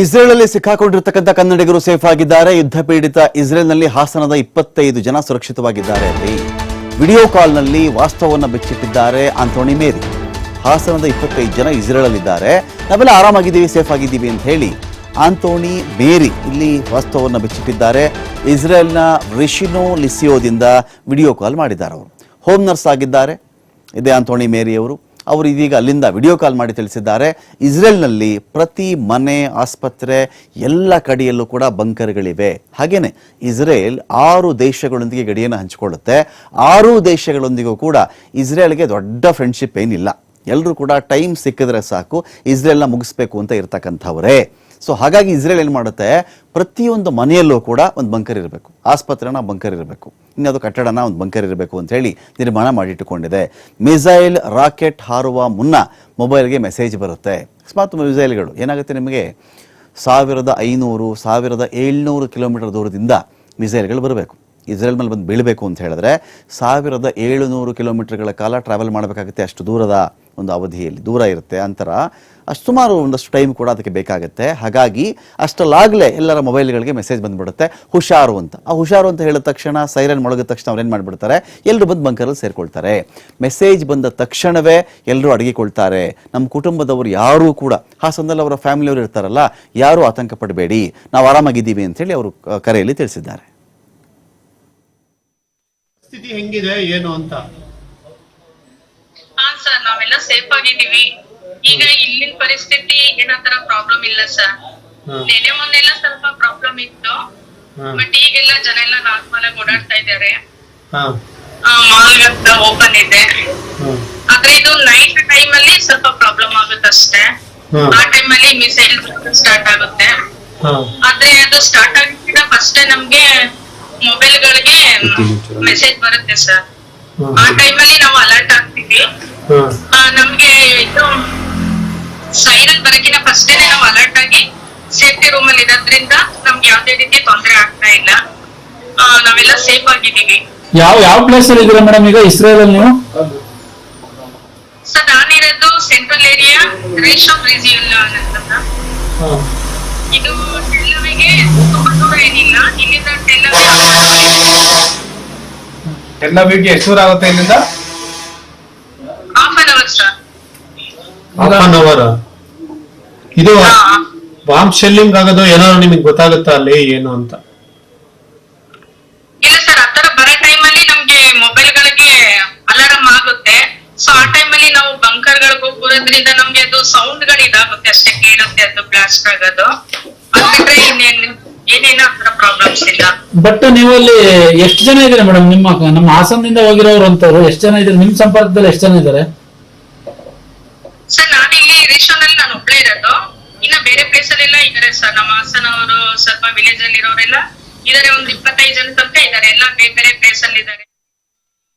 ಇಸ್ರೇಲಲ್ಲಿ ಸಿಕ್ಕಾಕೊಂಡಿರ್ತಕ್ಕಂಥ ಕನ್ನಡಿಗರು ಸೇಫ್ ಆಗಿದ್ದಾರೆ. ಯುದ್ಧ ಪೀಡಿತ ಇಸ್ರೇಲ್ನಲ್ಲಿ ಹಾಸನದ ಇಪ್ಪತ್ತೈದು ಜನ ಸುರಕ್ಷಿತವಾಗಿದ್ದಾರೆ ಅಲ್ಲಿ. ವಿಡಿಯೋ ಕಾಲ್ನಲ್ಲಿ ವಾಸ್ತವವನ್ನು ಬಿಚ್ಚಿಟ್ಟಿದ್ದಾರೆ ಆಂಥೋಣಿ ಮೇರಿ. ಹಾಸನದ ಇಪ್ಪತ್ತೈದು ಜನ ಇಸ್ರೇಲಲ್ಲಿದ್ದಾರೆ. ನಾವೆಲ್ಲ ಆರಾಮಾಗಿದ್ದೀವಿ, ಸೇಫ್ ಆಗಿದ್ದೀವಿ ಅಂತ ಹೇಳಿ ಆಂಥೋಣಿ ಮೇರಿ ಇಲ್ಲಿ ವಾಸ್ತವವನ್ನು ಬಿಚ್ಚಿಟ್ಟಿದ್ದಾರೆ. ಇಸ್ರೇಲ್ನ ರಿಷಿನೋ ಲಿಸಿಯೋದಿಂದ ವಿಡಿಯೋ ಕಾಲ್ ಮಾಡಿದ್ದಾರೆ ಅವರು. ಹೋಮ್ ನರ್ಸ್ ಆಗಿದ್ದಾರೆ. ಇದೆ ಆಂಥೋಣಿ ಮೇರಿ ಅವರು ಅವರು ಇದೀಗ ಅಲ್ಲಿಂದ ವಿಡಿಯೋ ಕಾಲ್ ಮಾಡಿ ತಿಳಿಸಿದ್ದಾರೆ. ಇಸ್ರೇಲ್ನಲ್ಲಿ ಪ್ರತಿ ಮನೆ, ಆಸ್ಪತ್ರೆ, ಎಲ್ಲ ಕಡೆಯಲ್ಲೂ ಕೂಡ ಬಂಕರ್ಗಳಿವೆ. ಹಾಗೇನೆ ಇಸ್ರೇಲ್ ಆರು ದೇಶಗಳೊಂದಿಗೆ ಗಡಿಯನ್ನು ಹಂಚಿಕೊಳ್ಳುತ್ತೆ. ಆರು ದೇಶಗಳೊಂದಿಗೂ ಕೂಡ ಇಸ್ರೇಲ್ಗೆ ದೊಡ್ಡ ಫ್ರೆಂಡ್ಶಿಪ್ ಏನಿಲ್ಲ. ಎಲ್ಲರೂ ಕೂಡ ಟೈಮ್ ಸಿಕ್ಕಿದ್ರೆ ಸಾಕು, ಇಸ್ರೇಲ್ನ ಮುಗಿಸ್ಬೇಕು ಅಂತ ಇರ್ತಕ್ಕಂಥವರೇ. ಸೊ ಹಾಗಾಗಿ ಇಸ್ರೇಲ್ ಏನು ಮಾಡುತ್ತೆ? ಪ್ರತಿಯೊಂದು ಮನೆಯಲ್ಲೂ ಕೂಡ ಒಂದು ಬಂಕರ್ ಇರಬೇಕು. ಆಸ್ಪತ್ರೆನ ಬಂಕರ್ ಇರಬೇಕು. ಇನ್ಯಾವುದು ಕಟ್ಟಡನ ಒಂದು ಬಂಕರ್ ಇರಬೇಕು ಅಂತ ಹೇಳಿ ನಿರ್ಮಾಣ ಮಾಡಿಟ್ಟುಕೊಂಡಿದೆ. ಮಿಸೈಲ್ ರಾಕೆಟ್ ಹಾರುವ ಮುನ್ನ ಮೊಬೈಲ್ಗೆ ಮೆಸೇಜ್ ಬರುತ್ತೆ. ಅಕಸ್ಮಾತ್ ಮಿಸೈಲ್ಗಳು ಏನಾಗುತ್ತೆ ನಿಮಗೆ? ಸಾವಿರದ ಐನೂರು, ಸಾವಿರದ ಏಳ್ನೂರು ಕಿಲೋಮೀಟರ್ ದೂರದಿಂದ ಮಿಸೈಲ್ಗಳು ಬರಬೇಕು. ಇಸ್ರೇಲ್ ಮೇಲೆ ಬಂದು ಬೀಳಬೇಕು ಅಂತ ಹೇಳಿದ್ರೆ ಸಾವಿರದ ಏಳುನೂರು ಕಿಲೋಮೀಟರ್ಗಳ ಕಾಲ ಟ್ರಾವೆಲ್ ಮಾಡಬೇಕಾಗುತ್ತೆ ಅಷ್ಟು ದೂರದ. ಒಂದು ಅವಧಿಯಲ್ಲಿ ದೂರ ಇರುತ್ತೆ. ಅಂತರ ಅಷ್ಟು ಸುಮಾರು ಒಂದಷ್ಟು ಟೈಮ್ ಕೂಡ ಅದಕ್ಕೆ ಬೇಕಾಗುತ್ತೆ. ಹಾಗಾಗಿ ಅಷ್ಟಲ್ಲಾಗಲೇ ಎಲ್ಲರ ಮೊಬೈಲ್ಗಳಿಗೆ ಮೆಸೇಜ್ ಬಂದ್ಬಿಡುತ್ತೆ. ಹುಷಾರು ಅಂತ. ಆ ಹುಷಾರು ಅಂತ ಹೇಳಿದ ತಕ್ಷಣ ಸೈರನ್ ಮೊಳಗಿದ ತಕ್ಷಣ ಅವ್ರು ಏನು ಮಾಡಿಬಿಡ್ತಾರೆ? ಎಲ್ಲರೂ ಬಂದು ಬಂಕರಲ್ಲಿ ಸೇರಿಕೊಳ್ತಾರೆ. ಮೆಸೇಜ್ ಬಂದ ತಕ್ಷಣವೇ ಎಲ್ಲರೂ ಅಡಗಿಕೊಳ್ತಾರೆ. ನಮ್ಮ ಕುಟುಂಬದವರು ಯಾರೂ ಕೂಡ ಹಾಸನದಲ್ಲಿ ಅವರ ಫ್ಯಾಮಿಲಿಯವರು ಇರ್ತಾರಲ್ಲ ಯಾರೂ ಆತಂಕ ಪಡಬೇಡಿ. ನಾವು ಆರಾಮಾಗಿದ್ದೀವಿ ಅಂತೇಳಿ ಅವರು ಆ, ಕರೆಯಲ್ಲಿ ತಿಳಿಸಿದ್ದಾರೆ. ಸ್ಥಿತಿ ಹೆಂಗಿದೆ ಏನು ಅಂತ? ಸೇಫ್ ಆಗಿದೀವಿ ಈಗ ಇಲ್ಲಿನ ಪರಿಸ್ಥಿತಿ ಏನತರ ಪ್ರಾಬ್ಲಮ್ ಇಲ್ಲ ಸರ್ ನೆನೆ ನೆನೆ ಮೊನ್ನೆಲ್ಲ ಸ್ವಲ್ಪ ಪ್ರಾಬ್ಲಮ್ ಇತ್ತು. ಬಟ್ ಈಗೆಲ್ಲ ಜನ ಎಲ್ಲ ನಾರ್ಮಲ್ ಆಗಿ ಓಡಾಡ್ತಾ ಇದ್ದಾರೆ. ಮಾಲ್ ಓಪನ್ ಇದೆ. ಆದ್ರೆ ಇದು ನೈಟ್ ಟೈಮ್ ಅಲ್ಲಿ ಸ್ವಲ್ಪ ಪ್ರಾಬ್ಲಮ್ ಆಗುತ್ತೆ ಅಷ್ಟೇ. ಆ ಟೈಮ್ ಅಲ್ಲಿ ಮಿಸೈಲ್ ಸ್ಟಾರ್ಟ್ ಆಗುತ್ತೆ. ಆದ್ರೆ ಅದು ಸ್ಟಾರ್ಟ್ ಆಗಿದ್ದ ಫಸ್ಟ್ ನಮ್ಗೆ ಮೊಬೈಲ್ ಗಳಿಗೆ ಮೆಸೇಜ್ ಬರುತ್ತೆ ಸರ್. ಆ ಟೈಮಲ್ಲಿ ಅಲ್ಲಿ ನಾವು ಅಲರ್ಟ್ ಆಗ್ತೀವಿ. ಆ, ನಮ್ಗೆ ಇದು ಸೈರನ್ ಬರಕಿನ ಫಸ್ಟ್ ನಾವು ಅಲರ್ಟ್ ಆಗಿ ಸೇಫ್ಟಿ ರೂಮ್ ಅಲ್ಲಿ ಇರೋದ್ರಿಂದ ನಮ್ಗೆ ಯಾವ್ದೇ ರೀತಿ ತೊಂದರೆ ಆಗ್ತಾ ಇಲ್ಲ. ನಾವೆಲ್ಲ ಸೇಫ್ ಆಗಿದ್ದೀವಿ. ಯಾವ ಯಾವ ಪ್ಲೇಸ್ ಅಲ್ಲಿ ಇದ್ದೀರಾ ಮೇಡಮ್ ಈಗ ಇಸ್ರೇಲ್ ಅಲ್ಲಿ ನೀವು? ಸರ್ ನಾನಿರೋದು ಸೆಂಟ್ರಲ್ ಏರಿಯಾ ರೇಷ್ ಆಫ್ ರಿಜಿಯಲ್ ಇದು ಟೆಲ್ಲವಿಗೆ ತುಂಬಾ ದೂರ ಏನಿಲ್ಲ. ಇಲ್ಲಿಂದ ಟೆಲ್ಲವಿ ಎಲ್ಲ ಬಿಗ್ಗೆ ಎಷ್ಟು ದೂರ ಆಗುತ್ತೆ ಇಲ್ಲಿಂದ ಹಾಫ್ ಅನ್ ಅವರ್ ಇದು ಬಾಂಬ್ ಶೆಲ್ಲಿಂಗ್ ಆಗೋದು ಏನಾದ್ರು ನಿಮಗೆ ಗೊತ್ತಾಗುತ್ತಾ ಅಲ್ಲಿ ಏನು ಅಂತ? ಇಲ್ಲ ಸರ್ ಆತರ ಬರೋ ಟೈಮ್ ಅಲ್ಲಿ ನಮ್ಗೆ ಮೊಬೈಲ್ ಗಳಿಗೆ ಅಲಾರಂ ಆಗುತ್ತೆ. ಸೊ ಆ ಟೈಮ್ ಅಲ್ಲಿ ನಾವು ಬಂಕರ್ ಗಳಿಗೆ ಹೋಗೋದ್ರಿಂದ ನಮ್ಗೆ ಅದು ಸೌಂಡ್ಗಳು ಇದಾಗುತ್ತೆ ಅಷ್ಟೇ ಕೇಳುತ್ತೆ ಅದು ಬ್ಲಾಸ್ಟ್ ಆಗೋದು. ಅದ್ ಇನ್ನೇನು ಇನ್ನೇನ್ ಬಟ್ ನೀವು ಅಲ್ಲಿ ಎಷ್ಟು ಜನ ಇದ್ದೀರಾ ಮೇಡಮ್ ನಿಮ್ಮ ನಮ್ಮ ಹಾಸನದಿಂದ ಹೋಗಿರೋರು ಅಂತವ್ರು ಎಷ್ಟು ಜನ ಇದ್ದಾರೆ? ನಿಮ್ ಸಂಪರ್ಕದಲ್ಲಿ ಎಷ್ಟು ಜನ ಇದ್ದಾರೆ? ಸರ್ ನಾನು ಇಲ್ಲಿ ರೇಷನ್ ಅಲ್ಲಿ ನಾನು ಒಬ್ಳೇ ಇರೋದು. ಇನ್ನ ಬೇರೆ ಪ್ಲೇಸ್ ಅಲ್ಲೆಲ್ಲ ಇದಾರೆ ಸರ್ ನಮ್ಮ ಹಾಸನ ಅವರು ಸ್ವಲ್ಪ ವಿಲೇಜ್ ಅಲ್ಲಿ ಇರೋರೆಲ್ಲ ಇದಾರೆ. ಒಂದ್ ಇಪ್ಪತ್ತೈದು ಜನ ತನಕ ಇದಾರೆ. ಎಲ್ಲ ಬೇರೆ ಬೇರೆ ಪ್ಲೇಸ್ ಅಲ್ಲಿ ಇದಾರೆ.